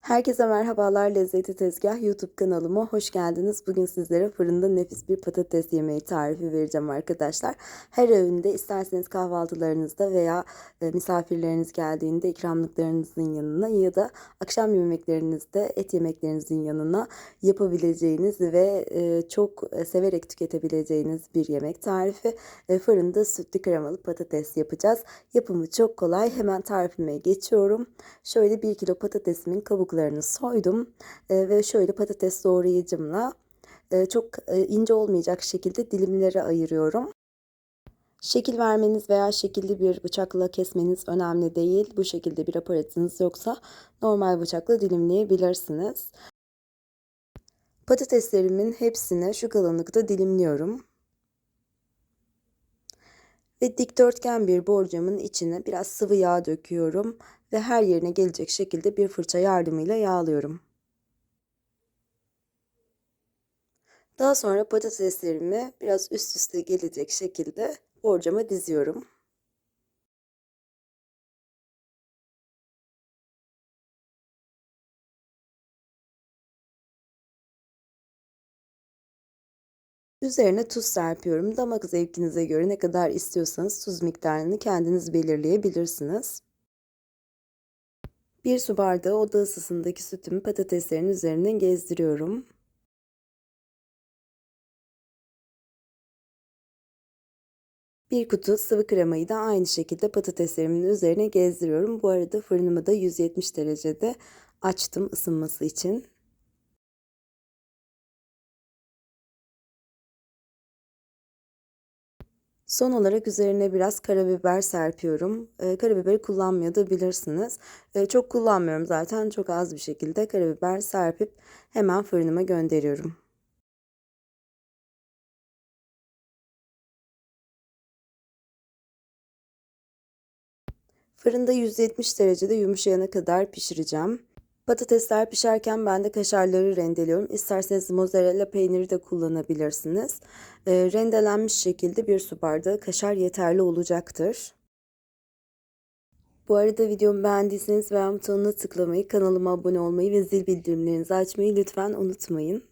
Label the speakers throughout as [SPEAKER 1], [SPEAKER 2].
[SPEAKER 1] Herkese merhabalar. Lezzeti Tezgah YouTube kanalıma hoş geldiniz. Bugün sizlere fırında nefis bir patates yemeği tarifi vereceğim arkadaşlar. Her öğünde isterseniz kahvaltılarınızda veya e, misafirleriniz geldiğinde ikramlıklarınızın yanına ya da akşam yemeklerinizde et yemeklerinizin yanına yapabileceğiniz ve e, çok e, severek tüketebileceğiniz bir yemek tarifi. Fırında sütlü kremalı patates yapacağız. Yapımı çok kolay. Hemen tarifime geçiyorum. Şöyle 1 kilo patatesimin kabuklarını soydum E, ve şöyle patates doğrayıcımla e, çok e, ince olmayacak şekilde dilimlere ayırıyorum. Şekil vermeniz veya şekilli bir bıçakla kesmeniz önemli değil. Bu şekilde bir aparatınız yoksa normal bıçakla dilimleyebilirsiniz. Patateslerimin hepsini şu kalınlıkta dilimliyorum. Ve dikdörtgen bir borcamın içine biraz sıvı yağ döküyorum ve her yerine gelecek şekilde bir fırça yardımıyla yağlıyorum. Daha sonra patateslerimi biraz üst üste gelecek şekilde borcama diziyorum. Üzerine tuz serpiyorum. Damak zevkinize göre ne kadar istiyorsanız tuz miktarını kendiniz belirleyebilirsiniz. Bir su bardağı oda ısısındaki sütümü patateslerin üzerine gezdiriyorum. Bir kutu sıvı kremayı da aynı şekilde patateslerimin üzerine gezdiriyorum. Bu arada fırınımı da 170 derecede açtım ısınması için. Son olarak üzerine biraz karabiber serpiyorum. Ee, karabiberi kullanmıyor da bilirsiniz. Ee, çok kullanmıyorum zaten. Çok az bir şekilde karabiber serpip hemen fırınıma gönderiyorum. Fırında 170 derecede yumuşayana kadar pişireceğim. Patatesler pişerken ben de kaşarları rendeliyorum. İsterseniz mozzarella peyniri de kullanabilirsiniz. E, rendelenmiş şekilde bir su bardağı kaşar yeterli olacaktır. Bu arada videomu beğendiyseniz beğen butonuna tıklamayı, kanalıma abone olmayı ve zil bildirimlerinizi açmayı lütfen unutmayın.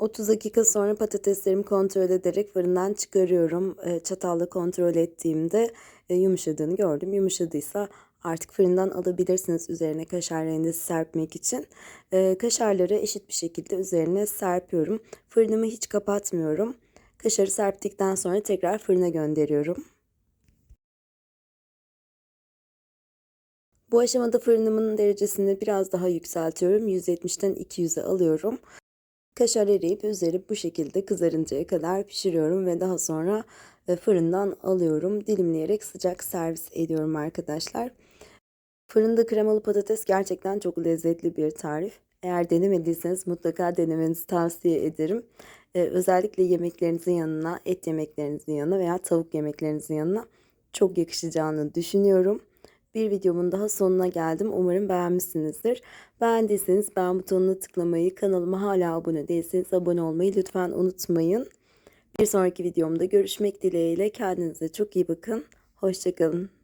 [SPEAKER 1] 30 dakika sonra patateslerimi kontrol ederek fırından çıkarıyorum. Çatalla kontrol ettiğimde yumuşadığını gördüm. Yumuşadıysa artık fırından alabilirsiniz üzerine kaşar rendesi serpmek için. Kaşarları eşit bir şekilde üzerine serpiyorum. Fırınımı hiç kapatmıyorum. Kaşarı serptikten sonra tekrar fırına gönderiyorum. Bu aşamada fırınımın derecesini biraz daha yükseltiyorum. 170'ten 200'e alıyorum. Kaşar eriyip üzeri bu şekilde kızarıncaya kadar pişiriyorum ve daha sonra e, fırından alıyorum. Dilimleyerek sıcak servis ediyorum arkadaşlar. Fırında kremalı patates gerçekten çok lezzetli bir tarif. Eğer denemediyseniz mutlaka denemenizi tavsiye ederim. Ee, özellikle yemeklerinizin yanına, et yemeklerinizin yanına veya tavuk yemeklerinizin yanına çok yakışacağını düşünüyorum. Bir videomun daha sonuna geldim. Umarım beğenmişsinizdir. Beğendiyseniz beğen butonuna tıklamayı, kanalıma hala abone değilseniz abone olmayı lütfen unutmayın. Bir sonraki videomda görüşmek dileğiyle. Kendinize çok iyi bakın. Hoşçakalın.